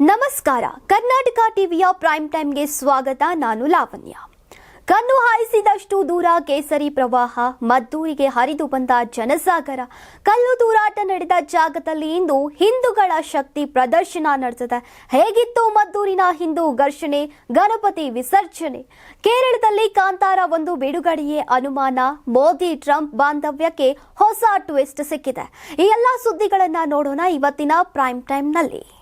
ನಮಸ್ಕಾರ. ಕರ್ನಾಟಕ ಟಿವಿಯ ಪ್ರೈಮ್ ಟೈಮ್ಗೆ ಸ್ವಾಗತ. ನಾನು ಲಾವಣ್ಯ. ಕಣ್ಣು ಹಾಯಿಸಿದಷ್ಟು ದೂರ ಕೇಸರಿ ಪ್ರವಾಹ, ಮದ್ದೂರಿಗೆ ಹರಿದು ಬಂದ ಜನಸಾಗರ. ಕಲ್ಲು ತೂರಾಟ ನಡೆದ ಜಾಗದಲ್ಲಿ ಇಂದು ಹಿಂದೂಗಳ ಶಕ್ತಿ ಪ್ರದರ್ಶನ ನಡೆಸಿದೆ ಹೇಗಿತ್ತು ಮದ್ದೂರಿನ ಹಿಂದೂ ಘರ್ಷಣೆ, ಗಣಪತಿ ವಿಸರ್ಜನೆ? ಕೇರಳದಲ್ಲಿ ಕಾಂತಾರ ಒಂದು ಬಿಡುಗಡೆಯೇ ಅನುಮಾನ. ಮೋದಿ, ಟ್ರಂಪ್ ಬಾಂಧವ್ಯಕ್ಕೆ ಹೊಸ ಟ್ವಿಸ್ಟ್ ಸಿಕ್ಕಿದೆ. ಈ ಎಲ್ಲ ಸುದ್ದಿಗಳನ್ನ ನೋಡೋಣ ಇವತ್ತಿನ ಪ್ರೈಮ್ ಟೈಮ್ನಲ್ಲಿ.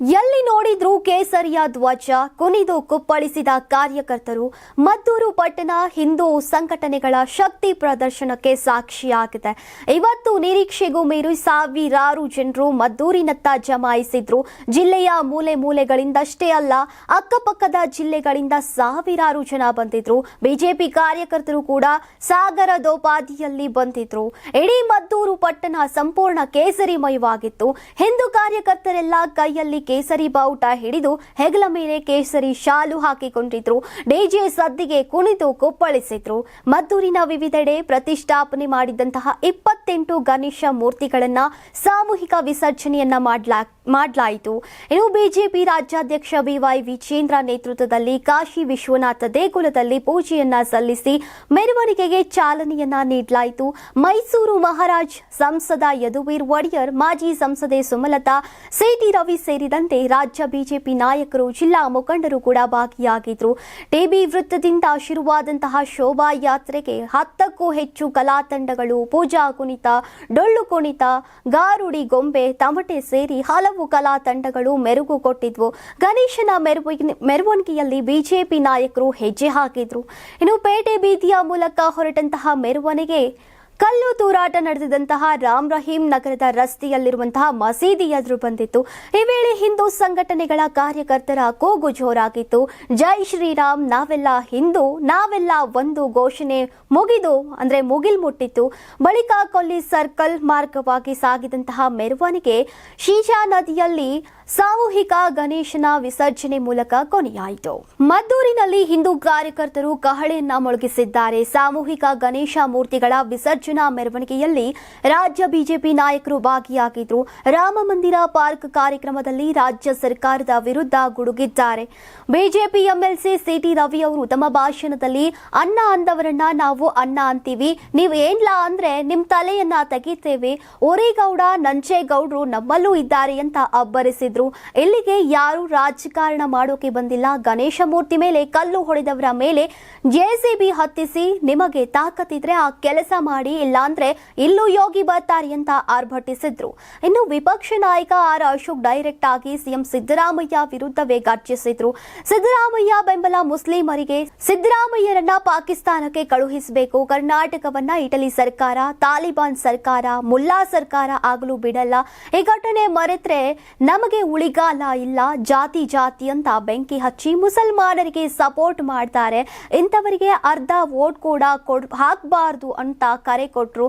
ಎಲ್ಲಿ ನೋಡಿದ್ರೂ ಕೇಸರಿಯ ಧ್ವಜ ಕುಣಿದು ಕುಪ್ಪಳಿಸಿದ ಕಾರ್ಯಕರ್ತರು ಮದ್ದೂರು ಪಟ್ಟಣ ಹಿಂದೂ ಸಂಘಟನೆಗಳ ಶಕ್ತಿ ಪ್ರದರ್ಶನಕ್ಕೆ ಸಾಕ್ಷಿಯಾಗಿದೆ. ಇವತ್ತು ನಿರೀಕ್ಷೆಗೂ ಮೀರಿ ಸಾವಿರಾರು ಜನರು ಮದ್ದೂರಿನತ್ತ ಜಮಾಯಿಸಿದ್ರು. ಜಿಲ್ಲೆಯ ಮೂಲೆ ಮೂಲೆಗಳಿಂದಷ್ಟೇ ಅಲ್ಲ, ಅಕ್ಕಪಕ್ಕದ ಜಿಲ್ಲೆಗಳಿಂದ ಸಾವಿರಾರು ಜನ ಬಂದಿದ್ರು. ಬಿಜೆಪಿ ಕಾರ್ಯಕರ್ತರು ಕೂಡ ಸಾಗರದೋಪಾದಿಯಲ್ಲಿ ಬಂದಿದ್ರು. ಇಡೀ ಮದ್ದೂರು ಪಟ್ಟಣ ಸಂಪೂರ್ಣ ಕೇಸರಿಮಯವಾಗಿತ್ತು. ಹಿಂದೂ ಕಾರ್ಯಕರ್ತರೆಲ್ಲ ಕೈಯಲ್ಲಿ ಕೇಸರಿ ಬಾವುಟ ಹಿಡಿದು ಹೆಗಲ ಮೇಲೆ ಕೇಸರಿ ಶಾಲು ಹಾಕಿಕೊಂಡಿದ್ರು. ಡಿಜೆ ಸದ್ದಿಗೆ ಕುಣಿದು ಕುಪ್ಪಳಿಸಿದ್ರು. ಮದ್ದೂರಿನ ವಿವಿಧೆಡೆ ಪ್ರತಿಷ್ಠಾಪನೆ ಮಾಡಿದಂತಹ ಇಪ್ಪತ್ತೆಂಟು ಗಣೇಶ ಮೂರ್ತಿಗಳನ್ನ ಸಾಮೂಹಿಕ ವಿಸರ್ಜನೆಯನ್ನ ಮಾಡ್ಲಾ, ಮಾಡಲಾಯಿತು. ಇನ್ನು ಬಿಜೆಪಿ ರಾಜ್ಯಾಧ್ಯಕ್ಷ ಬಿವೈ ವಿಜೇಂದ್ರ ನೇತೃತ್ವದಲ್ಲಿ ಕಾಶಿ ವಿಶ್ವನಾಥ ದೇಗುಲದಲ್ಲಿ ಪೂಜೆಯನ್ನ ಸಲ್ಲಿಸಿ ಮೆರವಣಿಗೆಗೆ ಚಾಲನೆಯನ್ನ ನೀಡಲಾಯಿತು. ಮೈಸೂರು ಮಹಾರಾಜ್ ಸಂಸದ ಯದುವೀರ್ ಒಡೆಯರ್, ಮಾಜಿ ಸಂಸದೆ ಸುಮಲತಾ ಸಿಟಿ ರವಿ ಸೇರಿದಂತೆ ರಾಜ್ಯ ಬಿಜೆಪಿ ನಾಯಕರು, ಜಿಲ್ಲಾ ಮುಖಂಡರು ಕೂಡ ಭಾಗಿಯಾಗಿದ್ರು. ಟಿಬಿ ವೃತ್ತದಿಂದ ಶುರುವಾದಂತಹ ಶೋಭಾಯಾತ್ರೆಗೆ ಹತ್ತಕ್ಕೂ ಹೆಚ್ಚು ಕಲಾ ತಂಡಗಳು, ಪೂಜಾ ಕುಣಿತ, ಡೊಳ್ಳು ಕುಣಿತ, ಗಾರುಡಿ ಗೊಂಬೆ, ತಮಟೆ ಸೇರಿ ಹಲವು ಕಲಾ ತಂಡಗಳು ಮೆರುಗು ಕೊಟ್ಟಿದ್ವು. ಗಣೇಶನ ಮೆರವಣಿಗೆ, ಮೆರವಣಿಗೆಯಲ್ಲಿ ಬಿಜೆಪಿ ನಾಯಕರು ಹೆಜ್ಜೆ ಹಾಕಿದ್ರು. ಇನ್ನು ಪೇಟೆ ಬೀದಿಯ ಮೂಲಕ ಹೊರಟಂತಹ ಮೆರವಣಿಗೆ ಕಲ್ಲು ತೂರಾಟ ನಡೆದಿದ್ದಂತಹ ರಾಮ್ ರಹೀಂ ನಗರದ ರಸ್ತೆಯಲ್ಲಿರುವಂತಹ ಮಸೀದಿ ಎದುರು ಬಂದಿತ್ತು. ಈ ವೇಳೆ ಹಿಂದೂ ಸಂಘಟನೆಗಳ ಕಾರ್ಯಕರ್ತರ ಕೂಗು ಜೋರಾಗಿತ್ತು. ಜೈ ಶ್ರೀರಾಮ್, ನಾವೆಲ್ಲ ಹಿಂದೂ, ನಾವೆಲ್ಲ ಒಂದು ಘೋಷಣೆ ಮುಗಿದು, ಅಂದ್ರೆ ಮುಗಿಲ್ ಮುಟ್ಟಿತ್ತು. ಬಳಿಕ ಕೊಲ್ಲಿ ಸರ್ಕಲ್ ಮಾರ್ಗವಾಗಿ ಸಾಗಿದಂತಹ ಮೆರವಣಿಗೆ ಶೀಶಾ ನದಿಯಲ್ಲಿ ಸಾಮೂಹಿಕ ಗಣೇಶನ ವಿಸರ್ಜನೆ ಮೂಲಕ ಕೊನೆಯಾಯಿತು. ಮದ್ದೂರಿನಲ್ಲಿ ಹಿಂದೂ ಕಾರ್ಯಕರ್ತರು ಕಹಳೆಯನ್ನ ಮೊಳಗಿಸಿದ್ದಾರೆ. ಸಾಮೂಹಿಕ ಗಣೇಶ ಮೂರ್ತಿಗಳ ವಿಸರ್ಜನಾ ಮೆರವಣಿಗೆಯಲ್ಲಿ ರಾಜ್ಯ ಬಿಜೆಪಿ ನಾಯಕರು ಭಾಗಿಯಾಗಿದ್ರು. ರಾಮ ಮಂದಿರ ಪಾರ್ಕ್ ಕಾರ್ಯಕ್ರಮದಲ್ಲಿ ರಾಜ್ಯ ಸರ್ಕಾರದ ವಿರುದ್ಧ ಗುಡುಗಿದ್ದಾರೆ. BJP MLC C T Ravi ತಮ್ಮ ಭಾಷಣದಲ್ಲಿ ಅನ್ನ ಅಂದವರನ್ನ ನಾವು ಅನ್ನ ಅಂತೀವಿ. ನೀವು ಏನ್ಲಾ ಅಂದ್ರೆ ನಿಮ್ ತಲೆಯನ್ನ ತೆಗಿತೇವೆ. ಓರೇಗೌಡ ನಂಜೇಗೌಡರು ನಮ್ಮಲ್ಲೂ ಇದ್ದಾರೆ ಅಂತ ಅಬ್ಬರಿಸಿದ್ರು. ಇಲ್ಲಿಗೆ ಯಾರು ರಾಜಕಾರಣ ಮಾಡೋಕೆ ಬಂದಿಲ್ಲ. ಗಣೇಶ ಮೂರ್ತಿ ಮೇಲೆ ಕಲ್ಲು ಹೊಡೆದವರ ಮೇಲೆ ಜೆಸಿಬಿ ಹತ್ತಿಸಿ ನಿಮಗೆ ತಾಕತ್ತಿದ್ರೆ ಆ ಕೆಲಸ ಮಾಡಿ, ಇಲ್ಲಾಂದ್ರೆ ಇಲ್ಲೂ ಯೋಗಿ ಬರ್ತಾರೆ ಅಂತ ಆರ್ಭಟಿಸಿದ್ರು. ಇನ್ನು ವಿಪಕ್ಷ ನಾಯಕ ಆರ್ ಅಶೋಕ್ ಡೈರೆಕ್ಟ್ ಆಗಿ ಸಿಎಂ ಸಿದ್ದರಾಮಯ್ಯ ವಿರುದ್ಧವೇ ಗರ್ಜಿಸಿದ್ರು ಸಿದ್ದರಾಮಯ್ಯ ಬೆಂಬಲ ಮುಸ್ಲಿಮರಿಗೆ, ಸಿದ್ದರಾಮಯ್ಯರನ್ನ ಪಾಕಿಸ್ತಾನಕ್ಕೆ ಕಳುಹಿಸಬೇಕು. ಕರ್ನಾಟಕವನ್ನ ಇಟಲಿ ಸರ್ಕಾರ, ತಾಲಿಬಾನ್ ಸರ್ಕಾರ, ಮುಲ್ಲಾ ಸರ್ಕಾರ ಆಗಲು ಬಿಡಲ್ಲ. ಈ ಘಟನೆ ಮರೆತ್ರೆ ನಮಗೆ ಉಳಿಗಾಲ ಇಲ್ಲ, ಜಾತಿ ಜಾತಿ ಅಂತ ಬೆಂಕಿ ಹಚ್ಚಿ ಮುಸಲ್ಮಾನರಿಗೆ ಸಪೋರ್ಟ್ ಮಾಡ್ತಾರೆ. ಇಂಥವರಿಗೆ ಅರ್ಧ ವೋಟ್ ಕೂಡ ಕೊಡ್, ಹಾಕಬಾರ್ದು ಅಂತ ಕರೆ ಕೊಟ್ರು.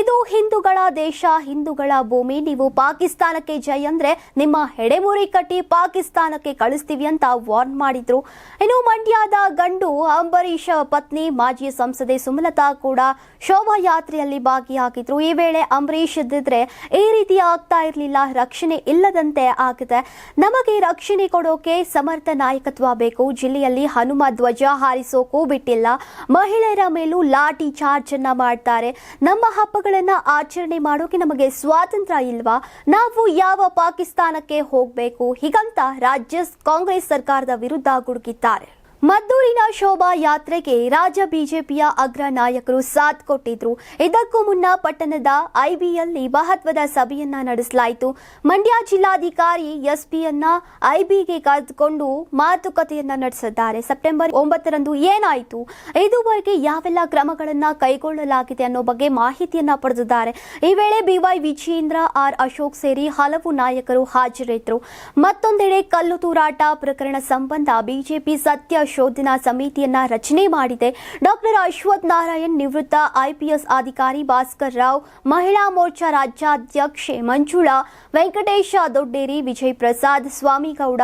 ಇದು ಹಿಂದೂಗಳ ದೇಶ, ಹಿಂದೂಗಳ ಭೂಮಿ. ನೀವು ಪಾಕಿಸ್ತಾನಕ್ಕೆ ಜೈ ಅಂದ್ರೆ ನಿಮ್ಮ ಹೆಡೆಮುರಿ ಕಟ್ಟಿ ಪಾಕಿಸ್ತಾನಕ್ಕೆ ಕಳಿಸ್ತೀವಿ ಅಂತ ವಾರ್ನ್ ಮಾಡಿದ್ರು. ಇನ್ನು ಮಂಡ್ಯದ ಗಂಡು ಅಂಬರೀಷ್ ಪತ್ನಿ ಮಾಜಿ ಸಂಸದೆ ಸುಮಲತಾ ಕೂಡ ಶೋಭಾಯಾತ್ರೆಯಲ್ಲಿ ಭಾಗಿಯಾಗಿದ್ರು. ಈ ವೇಳೆ ಅಂಬರೀಷ್ ಇದ್ದಿದ್ರೆ ಈ ರೀತಿ ಆಗ್ತಾ ಇರಲಿಲ್ಲ. ರಕ್ಷಣೆ ಇಲ್ಲದಂತೆ ಆಗಿದೆ ನಮಗೆ ರಕ್ಷಣೆ ಕೊಡೋಕೆ ಸಮರ್ಥ ನಾಯಕತ್ವ ಬೇಕು. ಜಿಲ್ಲೆಯಲ್ಲಿ ಹನುಮ ಧ್ವಜ ಹಾರಿಸೋಕೂ ಬಿಟ್ಟಿಲ್ಲ. ಮಹಿಳೆಯರ ಮೇಲೂ ಲಾಠಿ ಚಾರ್ಜ್ ಅನ್ನ ಮಾಡ್ತಾರೆ. ನಮ್ಮ ಹಬ್ಬಗಳನ್ನ ಆಚರಣೆ ಮಾಡೋಕೆ ನಮಗೆ ಸ್ವಾತಂತ್ರ್ಯ ಇಲ್ವಾ? ನಾವು ಯಾವ ಪಾಕಿಸ್ತಾನಕ್ಕೆ ಹೋಗಬೇಕು? ಹೀಗಂತ ರಾಜ್ಯ ಕಾಂಗ್ರೆಸ್ ಸರ್ಕಾರದ ವಿರುದ್ಧ ಗುಡುಗಿದ್ದಾರೆ. ಮದ್ದೂರಿನ ಶೋಭಾ ಯಾತ್ರೆಗೆ ರಾಜ್ಯ ಬಿಜೆಪಿಯ ಅಗ್ರ ನಾಯಕರು ಸಾಥ್ ಕೊಟ್ಟಿದ್ರು. ಇದಕ್ಕೂ ಮುನ್ನ ಪಟ್ಟಣದ ಐಬಿಯಲ್ಲಿ ಮಹತ್ವದ ಸಭೆಯನ್ನ ನಡೆಸಲಾಯಿತು. ಮಂಡ್ಯ ಜಿಲ್ಲಾಧಿಕಾರಿ ಎಸ್ಪಿಯನ್ನ ಐಬಿಗೆ ಕರೆದುಕೊಂಡು ಮಾತುಕತೆಯನ್ನ ನಡೆಸಿದ್ದಾರೆ. ಸೆಪ್ಟೆಂಬರ್ ಒಂಬತ್ತರಂದು ಏನಾಯಿತು? ಇದುವರೆಗೆ ಯಾವೆಲ್ಲ ಕ್ರಮಗಳನ್ನ ಕೈಗೊಳ್ಳಲಾಗಿದೆ ಅನ್ನೋ ಬಗ್ಗೆ ಮಾಹಿತಿಯನ್ನ ಪಡೆದಿದ್ದಾರೆ. ಈ ವೇಳೆ ಬಿವೈ ವಿಜೇಂದ್ರ ಆರ್ ಅಶೋಕ್ ಸೇರಿ ಹಲವು ನಾಯಕರು ಹಾಜರಿದ್ದರು. ಮತ್ತೊಂದೆಡೆ ಕಲ್ಲು ತೂರಾಟ ಪ್ರಕರಣ ಸಂಬಂಧ ಬಿಜೆಪಿ ಸತ್ಯ ಶೋಧನಾ ಸಮಿತಿಯನ್ನ ರಚನೆ ಮಾಡಿದೆ. ಡಾಕ್ಟರ್ ಅಶ್ವಥ್ ನಾರಾಯಣ್ ನಿವೃತ್ತ ಐಪಿಎಸ್ ಅಧಿಕಾರಿ ಭಾಸ್ಕರ್ ರಾವ್, ಮಹಿಳಾ ಮೋರ್ಚಾ ರಾಜ್ಯಾಧ್ಯಕ್ಷೆ ಮಂಜುಳಾ, ವೆಂಕಟೇಶ ದೊಡ್ಡೇರಿ, ವಿಜಯ್ ಪ್ರಸಾದ್ ಸ್ವಾಮಿಗೌಡ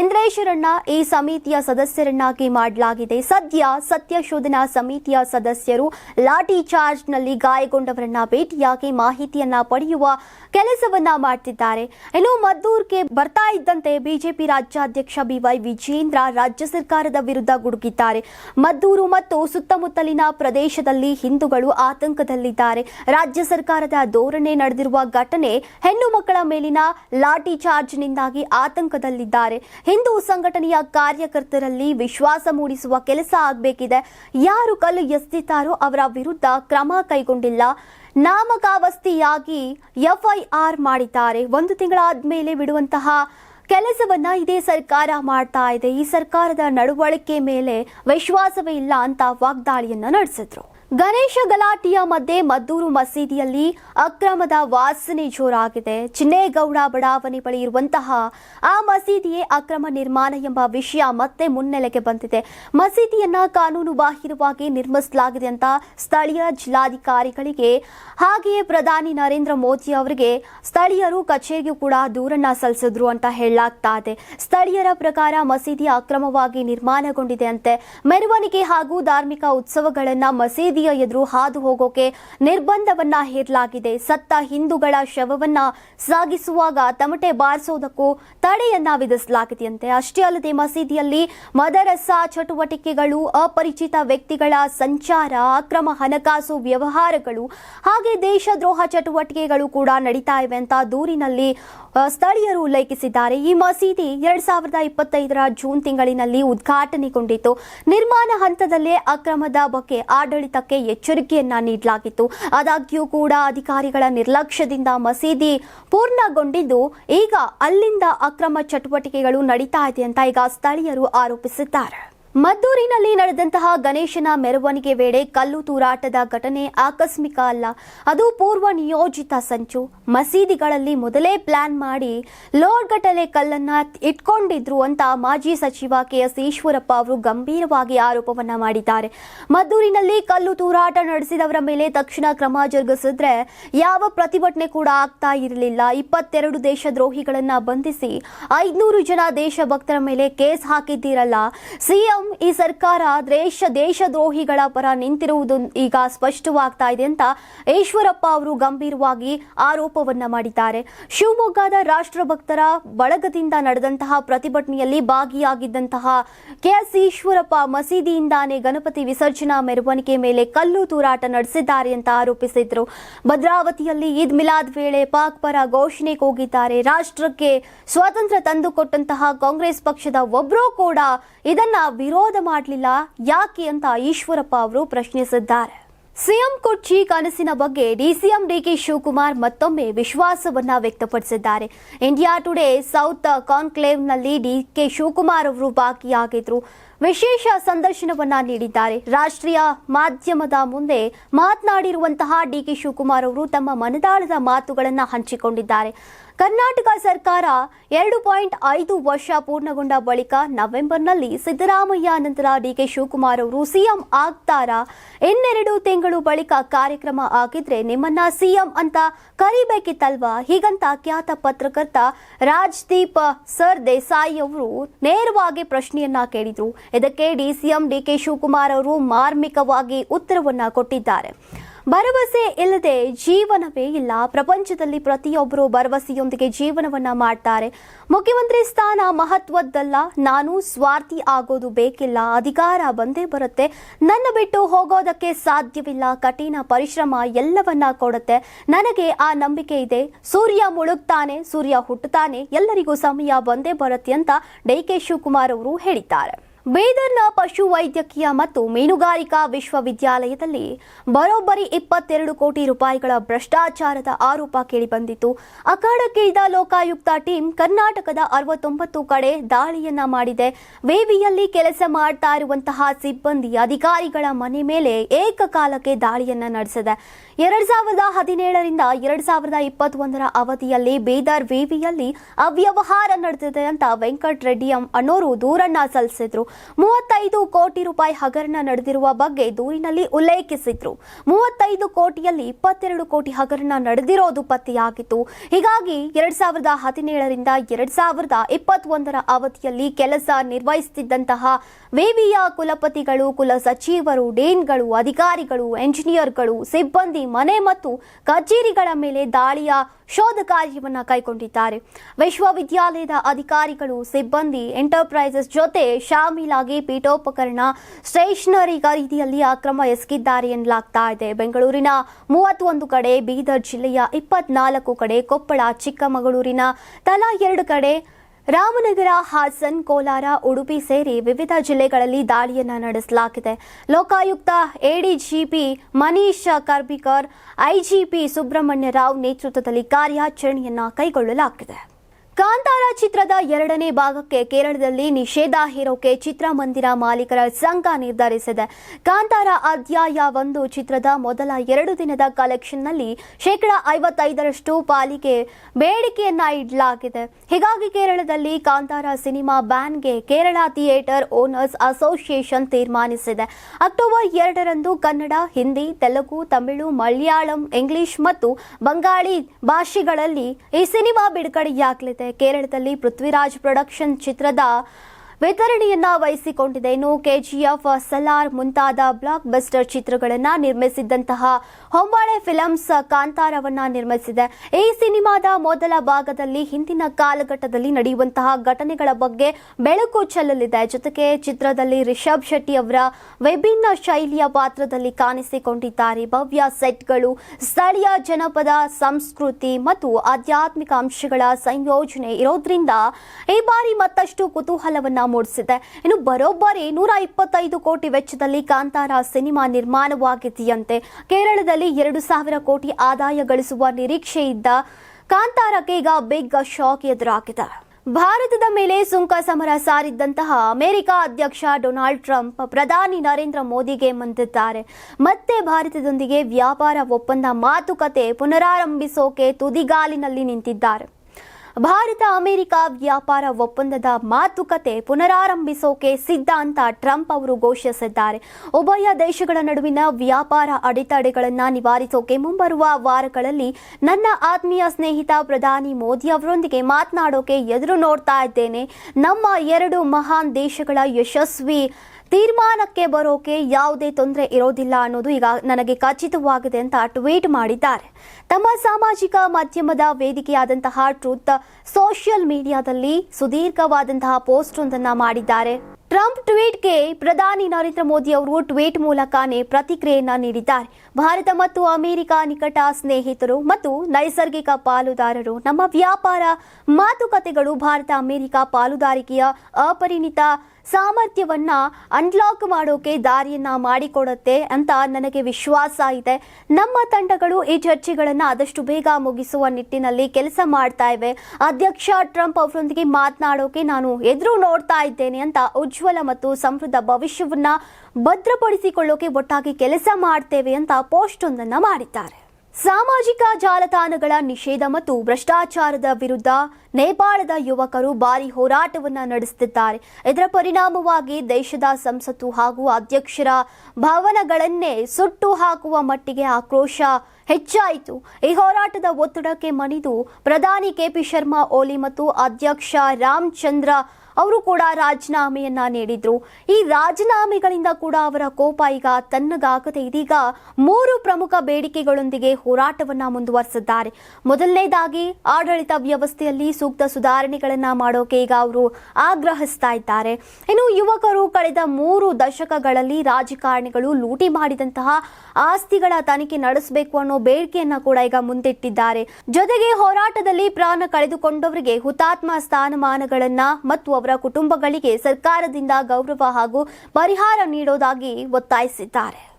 ಇಂದ್ರೇಶ್ವರಣ್ಣ ಈ ಸಮಿತಿಯ ಸದಸ್ಯರನ್ನಾಗಿ ಮಾಡಲಾಗಿದೆ. ಸದ್ಯ ಸತ್ಯ ಶೋಧನಾ ಸಮಿತಿಯ ಸದಸ್ಯರು ಲಾಠಿ ಚಾರ್ಜ್ನಲ್ಲಿ ಗಾಯಗೊಂಡವರನ್ನ ಭೇಟಿಯಾಗಿ ಮಾಹಿತಿಯನ್ನ ಪಡೆಯುವ ಕೆಲಸವನ್ನ ಮಾಡ್ತಿದ್ದಾರೆ. ಇನ್ನು ಮದ್ದೂರ್ಗೆ ಬರ್ತಾ ಇದ್ದಂತೆ ಬಿಜೆಪಿ ರಾಜ್ಯಾಧ್ಯಕ್ಷ ಬಿವೈ ವಿಜೇಂದ್ರ ರಾಜ್ಯ ಸರ್ಕಾರದ ವಿರುದ್ಧ ಗುಡುಗಿದ್ದಾರೆ. ಮದ್ದೂರು ಮತ್ತು ಸುತ್ತಮುತ್ತಲಿನ ಪ್ರದೇಶದಲ್ಲಿ ಹಿಂದೂಗಳು ಆತಂಕದಲ್ಲಿದ್ದಾರೆ. ರಾಜ್ಯ ಸರ್ಕಾರದ ಧೋರಣೆ ನಡೆದಿರುವ ಘಟನೆ ಹೆಣ್ಣು ಮಕ್ಕಳ ಮೇಲಿನ ಲಾಠಿ ಚಾರ್ಜ್ನಿಂದಾಗಿ ಆತಂಕದಲ್ಲಿದ್ದಾರೆ. ಹಿಂದೂ ಸಂಘಟನೆಯ ಕಾರ್ಯಕರ್ತರಲ್ಲಿ ವಿಶ್ವಾಸ ಮೂಡಿಸುವ ಕೆಲಸ ಆಗಬೇಕಿದೆ. ಯಾರು ಕಲ್ಲು ಎಸ್ತಿದ್ದಾರೋ ಅವರ ವಿರುದ್ಧ ಕ್ರಮ ಕೈಗೊಂಡಿಲ್ಲ. ನಾಮಕಾವಸ್ತಿಯಾಗಿ ಎಫ್ಐಆರ್ ಮಾಡಿದ್ದಾರೆ. ಒಂದು ತಿಂಗಳಾದ ಮೇಲೆ ಬಿಡುವಂತಹ ಕೆಲಸವನ್ನ ಇದೇ ಸರ್ಕಾರ ಮಾಡ್ತಾ ಇದೆ. ಈ ಸರ್ಕಾರದ ನಡವಳಿಕೆ ಮೇಲೆ ವಿಶ್ವಾಸವೇ ಇಲ್ಲ ಅಂತ ವಾಗ್ದಾಳಿಯನ್ನ ನಡೆಸಿದ್ರು. ಗಣೇಶ ಗಲಾಟೆಯ ಮಧ್ಯೆ ಮದ್ದೂರು ಮಸೀದಿಯಲ್ಲಿ ಅಕ್ರಮದ ವಾಸನೆ ಜೋರಾಗಿದೆ. ಚಿನ್ನೇಗೌಡ ಬಡಾವಣೆ ಬಳಿ ಇರುವಂತಹ ಆ ಮಸೀದಿಯೇ ಅಕ್ರಮ ನಿರ್ಮಾಣ ಎಂಬ ವಿಷಯ ಮತ್ತೆ ಮುನ್ನೆಲೆಗೆ ಬಂದಿದೆ. ಮಸೀದಿಯನ್ನ ಕಾನೂನು ಬಾಹಿರವಾಗಿ ನಿರ್ಮಿಸಲಾಗಿದೆ ಅಂತ ಸ್ಥಳೀಯ ಜಿಲ್ಲಾಧಿಕಾರಿಗಳಿಗೆ, ಹಾಗೆಯೇ ಪ್ರಧಾನಿ ನರೇಂದ್ರ ಮೋದಿ ಅವರಿಗೆ ಸ್ಥಳೀಯರು ಕಚೇರಿಗೂ ಕೂಡ ದೂರನ್ನ ಸಲ್ಲಿಸಿದ್ರು ಅಂತ ಹೇಳಲಾಗ್ತಾ ಇದೆ. ಸ್ಥಳೀಯರ ಪ್ರಕಾರ ಮಸೀದಿ ಅಕ್ರಮವಾಗಿ ನಿರ್ಮಾಣಗೊಂಡಿದೆ ಅಂತೆ. ಮೆರವಣಿಗೆ ಹಾಗೂ ಧಾರ್ಮಿಕ ಉತ್ಸವಗಳನ್ನ ಮಸೀದಿಯ ಎದುರು ಹಾದು ಹೋಗೋಕೆ ನಿರ್ಬಂಧವನ್ನ ಹೇರಲಾಗಿದೆ. ಸತ್ತ ಹಿಂದೂಗಳ ಶವವನ್ನ ಸಾಗಿಸುವಾಗ ತಮಟೆ ಬಾರಿಸೋದಕ್ಕೂ ತಡೆಯನ್ನ ವಿಧಿಸಲಾಗಿದೆಯಂತೆ. ಅಷ್ಟೇ ಅಲ್ಲದೆ ಮಸೀದಿಯಲ್ಲಿ ಮದರಸ ಚಟುವಟಿಕೆಗಳು, ಅಪರಿಚಿತ ವ್ಯಕ್ತಿಗಳ ಸಂಚಾರ, ಅಕ್ರಮ ಹಣಕಾಸು ವ್ಯವಹಾರಗಳು, ಹಾಗೆ ದೇಶದ್ರೋಹ ಚಟುವಟಿಕೆಗಳು ಕೂಡ ನಡೀತಾ ಇವೆ ಅಂತ ದೂರಿನಲ್ಲಿ ಸ್ಥಳೀಯರು ಉಲ್ಲೇಖಿಸಿದ್ದಾರೆ, ಈ ಮಸೀದಿ ಎರಡ್ ಸಾವಿರದ ಇಪ್ಪತ್ತೈದರ ಜೂನ್ ತಿಂಗಳಿನಲ್ಲಿ ಉದ್ಘಾಟನೆಗೊಂಡಿತ್ತು ನಿರ್ಮಾಣ ಹಂತದಲ್ಲೇ ಅಕ್ರಮದ ಬಗ್ಗೆ ಆಡಳಿತಕ್ಕೆ ಎಚ್ಚರಿಕೆಯನ್ನ ನೀಡಲಾಗಿತ್ತು. ಆದಾಗ್ಯೂ ಕೂಡ ಅಧಿಕಾರಿಗಳ ನಿರ್ಲಕ್ಷ್ಯದಿಂದ ಮಸೀದಿ ಪೂರ್ಣಗೊಂಡಿದ್ದು, ಈಗ ಅಲ್ಲಿಂದ ಅಕ್ರಮ ಚಟುವಟಿಕೆಗಳು ನಡೀತಾ ಇದೆ ಅಂತ ಈಗ ಸ್ಥಳೀಯರು ಆರೋಪಿಸಿದ್ದಾರೆ. ಮದ್ದೂರಿನಲ್ಲಿ ನಡೆದಂತಹ ಗಣೇಶನ ಮೆರವಣಿಗೆ ವೇಳೆ ಕಲ್ಲು ತೂರಾಟದ ಘಟನೆ ಆಕಸ್ಮಿಕ ಅಲ್ಲ. ಅದು ಪೂರ್ವ ನಿಯೋಜಿತ ಸಂಚು. ಮಸೀದಿಗಳಲ್ಲಿ ಮೊದಲೇ ಪ್ಲಾನ್ ಮಾಡಿ ಲೋಡ್ ಗಟ್ಟಲೆ ಕಲ್ಲನ್ನ ಇಟ್ಕೊಂಡಿದ್ರು ಅಂತ ಮಾಜಿ ಸಚಿವ ಕೆಎಸ್ ಈಶ್ವರಪ್ಪ ಅವರು ಗಂಭೀರವಾಗಿ ಆರೋಪವನ್ನ ಮಾಡಿದ್ದಾರೆ. ಮದ್ದೂರಿನಲ್ಲಿ ಕಲ್ಲು ತೂರಾಟ ನಡೆಸಿದವರ ಮೇಲೆ ತಕ್ಷಣ ಕ್ರಮ ಜರುಗಿಸಿದ್ರೆ ಯಾವ ಪ್ರತಿಭಟನೆ ಕೂಡ ಆಗ್ತಾ ಇರಲಿಲ್ಲ. ಇಪ್ಪತ್ತೆರಡು ದೇಶದ್ರೋಹಿಗಳನ್ನ ಬಂಧಿಸಿ ಐದ್ನೂರು ಜನ ದೇಶಭಕ್ತರ ಮೇಲೆ ಕೇಸ್ ಹಾಕಿದ್ದೀರಲ್ಲ. ಸಿಎಂ ಈ ಸರ್ಕಾರ ದೇಶ ದೇಶದ್ರೋಹಿಗಳ ಪರ ನಿಂತಿರುವುದು ಈಗ ಸ್ಪಷ್ಟವಾಗ್ತಾ ಇದೆ ಅಂತ ಈಶ್ವರಪ್ಪ ಅವರು ಗಂಭೀರವಾಗಿ ಆರೋಪವನ್ನ ಮಾಡಿದ್ದಾರೆ. ಶಿವಮೊಗ್ಗದ ರಾಷ್ಟ್ರಭಕ್ತರ ಬಳಗದಿಂದ ನಡೆದಂತಹ ಪ್ರತಿಭಟನೆಯಲ್ಲಿ ಭಾಗಿಯಾಗಿದ್ದಂತಹ ಕೆಎಸ್ ಈಶ್ವರಪ್ಪ ಮಸೀದಿಯಿಂದಾನೇ ಗಣಪತಿ ವಿಸರ್ಜನಾ ಮೆರವಣಿಗೆ ಮೇಲೆ ಕಲ್ಲು ತೂರಾಟ ನಡೆಸಿದ್ದಾರೆ ಅಂತ ಆರೋಪಿಸಿದ್ರು. ಭದ್ರಾವತಿಯಲ್ಲಿ ಈದ್ ಮಿಲಾದ್ ವೇಳೆ ಪಾಕ್ ಪರ ಘೋಷಣೆ ಕೂಗಿದ್ದಾರೆ. ರಾಷ್ಟ್ರಕ್ಕೆ ಸ್ವಾತಂತ್ರ್ಯ ತಂದುಕೊಟ್ಟಂತಹ ಕಾಂಗ್ರೆಸ್ ಪಕ್ಷದ ಒಬ್ಬರೂ ಕೂಡ ಇದನ್ನ ಮಾಡಲಿಲ್ಲ. ಯಾಕೆ ಅಂತ ಈಶ್ವರಪ್ಪ ಅವರು ಪ್ರಶ್ನಿಸಿದ್ದಾರೆ. ಸಿಎಂ ಕುರ್ಚಿ ಕನಸಿನ ಬಗ್ಗೆ ಡಿಸಿಎಂ ಡಿಕೆ ಶಿವಕುಮಾರ್ ಮತ್ತೊಮ್ಮೆ ವಿಶ್ವಾಸವನ್ನ ವ್ಯಕ್ತಪಡಿಸಿದ್ದಾರೆ. ಇಂಡಿಯಾ ಟುಡೇ ಸೌತ್ ಕಾನ್ಕ್ಲೇವ್ನಲ್ಲಿ ಡಿಕೆ ಶಿವಕುಮಾರ್ ಅವರು ಭಾಗಿಯಾಗಿದ್ರು. ವಿಶೇಷ ಸಂದರ್ಶನವನ್ನ ನೀಡಿದ್ದಾರೆ. ರಾಷ್ಟ್ರೀಯ ಮಾಧ್ಯಮದ ಮುಂದೆ ಮಾತನಾಡಿರುವಂತಹ ಡಿಕೆ ಶಿವಕುಮಾರ್ ಅವರು ತಮ್ಮ ಮನದಾಳದ ಮಾತುಗಳನ್ನು ಹಂಚಿಕೊಂಡಿದ್ದಾರೆ. ಕರ್ನಾಟಕ ಸರ್ಕಾರ ಎರಡು ಪಾಯಿಂಟ್ ಐದು ವರ್ಷ ಪೂರ್ಣಗೊಂಡ ಬಳಿಕ ನವೆಂಬರ್ನಲ್ಲಿ ಸಿದ್ದರಾಮಯ್ಯ ನಂತರ ಡಿಕೆ ಶಿವಕುಮಾರ್ ಅವರು ಸಿಎಂ ಆಗ್ತಾರಾ? ಇನ್ನೆರಡು ತಿಂಗಳು ಬಳಿಕ ಕಾರ್ಯಕ್ರಮ ಆಗಿದ್ರೆ ನಿಮ್ಮನ್ನ ಸಿಎಂ ಅಂತ ಕರಿಬೇಕಿತ್ತಲ್ವಾ? ಹೀಗಂತ ಖ್ಯಾತ ಪತ್ರಕರ್ತ ರಾಜ್ದೀಪ್ ಸರ್ ದೇಸಾಯಿ ಅವರು ನೇರವಾಗಿ ಪ್ರಶ್ನೆಯನ್ನ ಕೇಳಿದ್ರು. ಇದಕ್ಕೆ ಡಿಸಿಎಂ ಡಿಕೆ ಶಿವಕುಮಾರ್ ಅವರು ಮಾರ್ಮಿಕವಾಗಿ ಉತ್ತರವನ್ನ ಕೊಟ್ಟಿದ್ದಾರೆ. ಭರವಸೆ ಇಲ್ಲದೆ ಜೀವನವೇ ಇಲ್ಲ. ಪ್ರಪಂಚದಲ್ಲಿ ಪ್ರತಿಯೊಬ್ಬರು ಭರವಸೆಯೊಂದಿಗೆ ಜೀವನವನ್ನ ಮಾಡ್ತಾರೆ. ಮುಖ್ಯಮಂತ್ರಿ ಸ್ಥಾನ ಮಹತ್ವದ್ದಲ್ಲ. ನಾನು ಸ್ವಾರ್ಥಿ ಆಗೋದು ಬೇಕಿಲ್ಲ. ಅಧಿಕಾರ ಬಂದೇ ಬರುತ್ತೆ. ನನ್ನ ಬಿಟ್ಟು ಹೋಗೋದಕ್ಕೆ ಸಾಧ್ಯವಿಲ್ಲ. ಕಠಿಣ ಪರಿಶ್ರಮ ಎಲ್ಲವನ್ನ ಕೊಡುತ್ತೆ. ನನಗೆ ಆ ನಂಬಿಕೆ ಇದೆ. ಸೂರ್ಯ ಮುಳುಗ್ತಾನೆ, ಸೂರ್ಯ ಹುಟ್ಟುತ್ತಾನೆ. ಎಲ್ಲರಿಗೂ ಸಮಯ ಬಂದೇ ಬರುತ್ತೆ ಅಂತ ಡಿ ಕೆ ಶಿವಕುಮಾರ್ ಅವರು ಹೇಳಿದ್ದಾರೆ. ಬೀದರ್ನ ಪಶು ವೈದ್ಯಕೀಯ ಮತ್ತು ಮೀನುಗಾರಿಕಾ ವಿಶ್ವವಿದ್ಯಾಲಯದಲ್ಲಿ ಬರೋಬ್ಬರಿ ಇಪ್ಪತ್ತೆರಡು ಕೋಟಿ ರೂಪಾಯಿಗಳ ಭ್ರಷ್ಟಾಚಾರದ ಆರೋಪ ಕೇಳಿಬಂದಿತ್ತು. ಅಖಾಡಕ್ಕಿಳಿದ ಲೋಕಾಯುಕ್ತ ಟೀಮ್ ಕರ್ನಾಟಕದ ಅರವತ್ತೊಂಬತ್ತು ಕಡೆ ದಾಳಿಯನ್ನ ಮಾಡಿದೆ. ವೇವಿಯಲ್ಲಿ ಕೆಲಸ ಮಾಡ್ತಾ ಇರುವಂತಹ ಸಿಬ್ಬಂದಿ ಅಧಿಕಾರಿಗಳ ಮನೆ ಮೇಲೆ ಏಕಕಾಲಕ್ಕೆ ದಾಳಿಯನ್ನ ನಡೆಸಿದೆ. ಎರಡ್ ಸಾವಿರದ ಹದಿನೇಳರಿಂದ ಎರಡ್ ಸಾವಿರದ ಇಪ್ಪತ್ತೊಂದರ ಅವಧಿಯಲ್ಲಿ ಬೀದರ್ ವಿವಿಯಲ್ಲಿ ಅವ್ಯವಹಾರ ನಡೆದಿದೆ ಅಂತ ವೆಂಕಟ್ ರೆಡ್ಡಿ ಅಂ- ಅನ್ನೋರು ದೂರನ್ನ ಸಲ್ಲಿಸಿದ್ರು. ಮೂವತ್ತೈದು ಕೋಟಿ ರೂಪಾಯಿ ಹಗರಣ ನಡೆದಿರುವ ಬಗ್ಗೆ ದೂರಿನಲ್ಲಿ ಉಲ್ಲೇಖಿಸಿದ್ರು. ಮೂವತ್ತೈದು ಕೋಟಿಯಲ್ಲಿ ಇಪ್ಪತ್ತೆರಡು ಕೋಟಿ ಹಗರಣ ನಡೆದಿರೋದು ಪತ್ತೆಯಾಗಿತ್ತು. ಹೀಗಾಗಿ ಎರಡ್ ಸಾವಿರದ ಹದಿನೇಳರಿಂದ ಎರಡ್ ಸಾವಿರದ ಇಪ್ಪತ್ತೊಂದರ ಅವಧಿಯಲ್ಲಿ ಕೆಲಸ ನಿರ್ವಹಿಸುತ್ತಿದ್ದಂತಹ ವಿವಿಯ ಕುಲಪತಿಗಳು, ಕುಲ ಸಚಿವರು, ಡೀನ್ಗಳು, ಅಧಿಕಾರಿಗಳು, ಎಂಜಿನಿಯರ್ಗಳು, ಸಿಬ್ಬಂದಿ, ಮನೆ ಮತ್ತು ಕಚೇರಿಗಳ ಮೇಲೆ ದಾಳಿಯ ಶೋಧ ಕಾರ್ಯವನ್ನು ಕೈಗೊಂಡಿದ್ದಾರೆ. ವಿಶ್ವವಿದ್ಯಾಲಯದ ಅಧಿಕಾರಿಗಳು, ಸಿಬ್ಬಂದಿ, ಎಂಟರ್ಪ್ರೈಸಸ್ ಜೊತೆ ಶಾಮೀಲಾಗಿ ಪೀಠೋಪಕರಣ ಸ್ಟೇಷನರಿ ಖರೀದಿಯಲ್ಲಿ ಅಕ್ರಮ ಎಸಗಿದ್ದಾರೆ ಎನ್ನಲಾಗ್ತಾ ಇದೆ. ಬೆಂಗಳೂರಿನ ಮೂವತ್ತೊಂದು ಕಡೆ, ಬೀದರ್ ಜಿಲ್ಲೆಯ ಇಪ್ಪತ್ನಾಲ್ಕು ಕಡೆ, ಕೊಪ್ಪಳ, ಚಿಕ್ಕಮಗಳೂರಿನ ತಲಾ ಎರಡು ಕಡೆ, ರಾಮನಗರ, ಹಾಸನ್, ಕೋಲಾರ, ಉಡುಪಿ ಸೇರಿ ವಿವಿಧ ಜಿಲ್ಲೆಗಳಲ್ಲಿ ದಾಳಿಯನ್ನು ನಡೆಸಲಾಗಿದೆ. ಲೋಕಾಯುಕ್ತ ಎಡಿಜಿಪಿ ಮನೀಶ್ ಕರ್ಬಿಕರ್, ಐಜಿಪಿ ಸುಬ್ರಹ್ಮಣ್ಯ ರಾವ್ ನೇತೃತ್ವದಲ್ಲಿ ಕಾರ್ಯಾಚರಣೆಯನ್ನು ಕೈಗೊಳ್ಳಲಾಗಿದೆ. ಕಾಂತಾರ ಚಿತ್ರದ ಎರಡನೇ ಭಾಗಕ್ಕೆ ಕೇರಳದಲ್ಲಿ ನಿಷೇಧ ಹೇರೋಕೆ ಚಿತ್ರಮಂದಿರ ಮಾಲೀಕರ ಸಂಘ ನಿರ್ಧರಿಸಿದೆ. ಕಾಂತಾರ ಅಧ್ಯಾಯ ಒಂದು ಚಿತ್ರದ ಮೊದಲ ಎರಡು ದಿನದ ಕಲೆಕ್ಷನ್ನಲ್ಲಿ ಶೇಕಡಾ ಐವತ್ತೈದರಷ್ಟು ಪಾಲಿಕೆ ಬೇಡಿಕೆಯನ್ನ ಇಡಲಾಗಿದೆ. ಹೀಗಾಗಿ ಕೇರಳದಲ್ಲಿ ಕಾಂತಾರ ಸಿನಿಮಾ ಬ್ಯಾನ್ಗೆ ಕೇರಳ ಥಿಯೇಟರ್ ಓನರ್ಸ್ ಅಸೋಸಿಯೇಷನ್ ತೀರ್ಮಾನಿಸಿದೆ. ಅಕ್ಟೋಬರ್ ಎರಡರಂದು ಕನ್ನಡ, ಹಿಂದಿ, ತೆಲುಗು, ತಮಿಳು, ಮಲಯಾಳಂ, ಇಂಗ್ಲಿಷ್ ಮತ್ತು ಬಂಗಾಳಿ ಭಾಷೆಗಳಲ್ಲಿ ಈ ಸಿನಿಮಾ ಬಿಡುಗಡೆಯಾಗಲಿದೆ. ಕೇರಳದಲ್ಲಿ ಪೃಥ್ವಿರಾಜ್ ಪ್ರೊಡಕ್ಷನ್ ಚಿತ್ರದ ವಿತರಣೆಯನ್ನ ವಹಿಸಿಕೊಂಡಿದೆ ಇನ್ನು ಕೆಜಿಎಫ್, ಸಲಾರ್ ಮುಂತಾದ ಬ್ಲಾಕ್ ಬಸ್ಟರ್ ಚಿತ್ರಗಳನ್ನ ನಿರ್ಮಿಸಿದ್ದಂತಹ ಹೊಂಬಾಳೆ ಫಿಲಮ್ಸ್ ಕಾಂತಾರವನ್ನ ನಿರ್ಮಿಸಿದೆ. ಈ ಸಿನಿಮಾದ ಮೊದಲ ಭಾಗದಲ್ಲಿ ಹಿಂದಿನ ಕಾಲಘಟ್ಟದಲ್ಲಿ ನಡೆಯುವಂತಹ ಘಟನೆಗಳ ಬಗ್ಗೆ ಬೆಳಕು ಚೆಲ್ಲಲಿದೆ. ಜೊತೆಗೆ ಚಿತ್ರದಲ್ಲಿ ರಿಷಬ್ ಶೆಟ್ಟಿ ಅವರ ವಿಭಿನ್ನ ಶೈಲಿಯ ಪಾತ್ರದಲ್ಲಿ ಕಾಣಿಸಿಕೊಂಡಿದ್ದಾರೆ. ಭವ್ಯ ಸೆಟ್ಗಳು, ಸ್ಥಳೀಯ ಜನಪದ, ಸಂಸ್ಕೃತಿ ಮತ್ತು ಆಧ್ಯಾತ್ಮಿಕ ಅಂಶಗಳ ಸಂಯೋಜನೆ ಇರೋದ್ರಿಂದ ಈ ಬಾರಿ ಮತ್ತಷ್ಟು ಕುತೂಹಲವನ್ನ ಮೂಡಿಸಿದೆ. ಇನ್ನು ಬರೋಬ್ಬರಿ ನೂರ ಇಪ್ಪತ್ತೈದು ಕೋಟಿ ವೆಚ್ಚದಲ್ಲಿ ಕಾಂತಾರ ಸಿನಿಮಾ ನಿರ್ಮಾಣವಾಗಿದೆಯಂತೆ. ಕೇರಳದಲ್ಲಿ ಎರಡು ಸಾವಿರ ಕೋಟಿ ಆದಾಯ ಗಳಿಸುವ ನಿರೀಕ್ಷೆ ಇದ್ದ ಕಾಂತಾರಕ್ಕೆ ಈಗ ಬಿಗ್ ಶಾಕ್ ಎದುರಾಗಿದೆ. ಭಾರತದ ಮೇಲೆ ಸುಂಕ ಸಮರ ಸಾರಿದ್ದಂತಹ ಅಮೆರಿಕ ಅಧ್ಯಕ್ಷ ಡೊನಾಲ್ಡ್ ಟ್ರಂಪ್ ಪ್ರಧಾನಿ ನರೇಂದ್ರ ಮೋದಿಗೆ ಮಂದಿದ್ದಾರೆ ಮತ್ತೆ ಭಾರತದೊಂದಿಗೆ ವ್ಯಾಪಾರ ಒಪ್ಪಂದ ಮಾತುಕತೆ ಪುನರಾರಂಭಿಸೋಕೆ ತುದಿಗಾಲಿನಲ್ಲಿ ನಿಂತಿದ್ದಾರೆ. ಭಾರತ ಅಮೆರಿಕ ವ್ಯಾಪಾರ ಒಪ್ಪಂದದ ಮಾತುಕತೆ ಪುನರಾರಂಭಿಸೋಕೆ ಸಿದ್ಧ ಅಂತ ಟ್ರಂಪ್ ಅವರು ಘೋಷಿಸಿದ್ದಾರೆ. ಉಭಯ ದೇಶಗಳ ನಡುವಿನ ವ್ಯಾಪಾರ ಅಡೆತಡೆಗಳನ್ನು ನಿವಾರಿಸೋಕೆ ಮುಂಬರುವ ವಾರಗಳಲ್ಲಿ ನನ್ನ ಆತ್ಮೀಯ ಸ್ನೇಹಿತ ಪ್ರಧಾನಿ ಮೋದಿ ಅವರೊಂದಿಗೆ ಮಾತನಾಡೋಕೆ ಎದುರು ನೋಡ್ತಾ ಇದ್ದೇನೆ. ನಮ್ಮ ಎರಡು ಮಹಾನ್ ದೇಶಗಳ ಯಶಸ್ವಿ ತೀರ್ಮಾನಕ್ಕೆ ಬರೋಕೆ ಯಾವುದೇ ತೊಂದರೆ ಇರೋದಿಲ್ಲ ಅನ್ನೋದು ಈಗ ನನಗೆ ಖಚಿತವಾಗಿದೆ ಅಂತ ಟ್ವೀಟ್ ಮಾಡಿದ್ದಾರೆ. ತಮ್ಮ ಸಾಮಾಜಿಕ ಮಾಧ್ಯಮದ ವೇದಿಕೆಯಾದಂತಹ ಟ್ರೂತ್ ಸೋಷಿಯಲ್ ಮೀಡಿಯಾದಲ್ಲಿ ಸುದೀರ್ಘವಾದಂತಹ ಪೋಸ್ಟ್ ಒಂದನ್ನು ಮಾಡಿದ್ದಾರೆ. ಟ್ರಂಪ್ ಟ್ವೀಟ್ಗೆ ಪ್ರಧಾನಿ ನರೇಂದ್ರ ಮೋದಿ ಅವರು ಟ್ವೀಟ್ ಮೂಲಕನೇ ಪ್ರತಿಕ್ರಿಯೆಯನ್ನು ನೀಡಿದ್ದಾರೆ. ಭಾರತ ಮತ್ತು ಅಮೆರಿಕ ನಿಕಟ ಸ್ನೇಹಿತರು ಮತ್ತು ನೈಸರ್ಗಿಕ ಪಾಲುದಾರರು, ನಮ್ಮ ವ್ಯಾಪಾರ ಮಾತುಕತೆಗಳು ಭಾರತ ಅಮೆರಿಕ ಪಾಲುದಾರಿಕೆಯ ಅಪರಿಣಿತ ಸಾಮರ್ಥ್ಯವನ್ನ ಅನ್ಲಾಕ್ ಮಾಡೋಕೆ ದಾರಿಯನ್ನ ಮಾಡಿಕೊಡುತ್ತೆ ಅಂತ ನನಗೆ ವಿಶ್ವಾಸ ಇದೆ. ನಮ್ಮ ತಂಡಗಳು ಈ ಚರ್ಚೆಗಳನ್ನ ಆದಷ್ಟು ಬೇಗ ಮುಗಿಸುವ ನಿಟ್ಟಿನಲ್ಲಿ ಕೆಲಸ ಮಾಡ್ತಾ ಇವೆ. ಅಧ್ಯಕ್ಷ ಟ್ರಂಪ್ ಅವರೊಂದಿಗೆ ಮಾತನಾಡೋಕೆ ನಾನು ಎದುರು ನೋಡ್ತಾ ಇದ್ದೇನೆ ಅಂತ ಉಜ್ವಲ ಮತ್ತು ಸಮೃದ್ಧ ಭವಿಷ್ಯವನ್ನ ಭದ್ರಪಡಿಸಿಕೊಳ್ಳೋಕೆ ಒಟ್ಟಾಗಿ ಕೆಲಸ ಮಾಡ್ತೇವೆ ಅಂತ ಪೋಸ್ಟ್ ಒಂದನ್ನ ಮಾಡಿದ್ದಾರೆ. ಸಾಮಾಜಿಕ ಜಾಲತಾಣಗಳ ನಿಷೇಧ ಮತ್ತು ಭ್ರಷ್ಟಾಚಾರದ ವಿರುದ್ಧ ನೇಪಾಳದ ಯುವಕರು ಭಾರಿ ಹೋರಾಟವನ್ನ ನಡೆಸುತ್ತಿದ್ದಾರೆ. ಇದರ ಪರಿಣಾಮವಾಗಿ ದೇಶದ ಸಂಸತ್ತು ಹಾಗೂ ಅಧ್ಯಕ್ಷರ ಭವನಗಳನ್ನೇ ಸುಟ್ಟು ಹಾಕುವ ಮಟ್ಟಿಗೆ ಆಕ್ರೋಶ ಹೆಚ್ಚಾಯಿತು. ಈ ಹೋರಾಟದ ಒತ್ತಡಕ್ಕೆ ಮಣಿದು ಪ್ರಧಾನಿ ಕೆಪಿ ಶರ್ಮಾ, ಓಲಿ ಮತ್ತು ಅಧ್ಯಕ್ಷ ರಾಮಚಂದ್ರ ಅವರು ಕೂಡ ರಾಜೀನಾಮೆಯನ್ನ ನೀಡಿದ್ರು. ಈ ರಾಜೀನಾಮೆಗಳಿಂದ ಕೂಡ ಅವರ ಕೋಪ ಈಗ ತನ್ನಗಾಗದೆ ಇದೀಗ ಮೂರು ಪ್ರಮುಖ ಬೇಡಿಕೆಗಳೊಂದಿಗೆ ಹೋರಾಟವನ್ನ ಮುಂದುವರೆಸಿದ್ದಾರೆ. ಮೊದಲನೇದಾಗಿ, ಆಡಳಿತ ವ್ಯವಸ್ಥೆಯಲ್ಲಿ ಸೂಕ್ತ ಸುಧಾರಣೆಗಳನ್ನ ಮಾಡೋಕೆ ಈಗ ಅವರು ಆಗ್ರಹಿಸ್ತಾ ಇದ್ದಾರೆ. ಇನ್ನು ಯುವಕರು ಕಳೆದ ಮೂರು ದಶಕಗಳಲ್ಲಿ ರಾಜಕಾರಣಿಗಳು ಲೂಟಿ ಮಾಡಿದಂತಹ ಆಸ್ತಿಗಳ ತನಿಖೆ ನಡೆಸಬೇಕು ಅನ್ನೋ ಬೇಡಿಕೆಯನ್ನ ಕೂಡ ಈಗ ಮುಂದಿಟ್ಟಿದ್ದಾರೆ. ಜೊತೆಗೆ ಹೋರಾಟದಲ್ಲಿ ಪ್ರಾಣ ಕಳೆದುಕೊಂಡವರಿಗೆ ಹುತಾತ್ಮ ಸ್ಥಾನಮಾನಗಳನ್ನ ಮತ್ತು ಅವರ ಕುಟುಂಬಗಳಿಗೆ ಸರ್ಕಾರದಿಂದ ಗೌರವ ಹಾಗೂ ಪರಿಹಾರ ನೀಡೋದಾಗಿ ಒತ್ತಾಯಿಸಿದ್ದಾರೆ.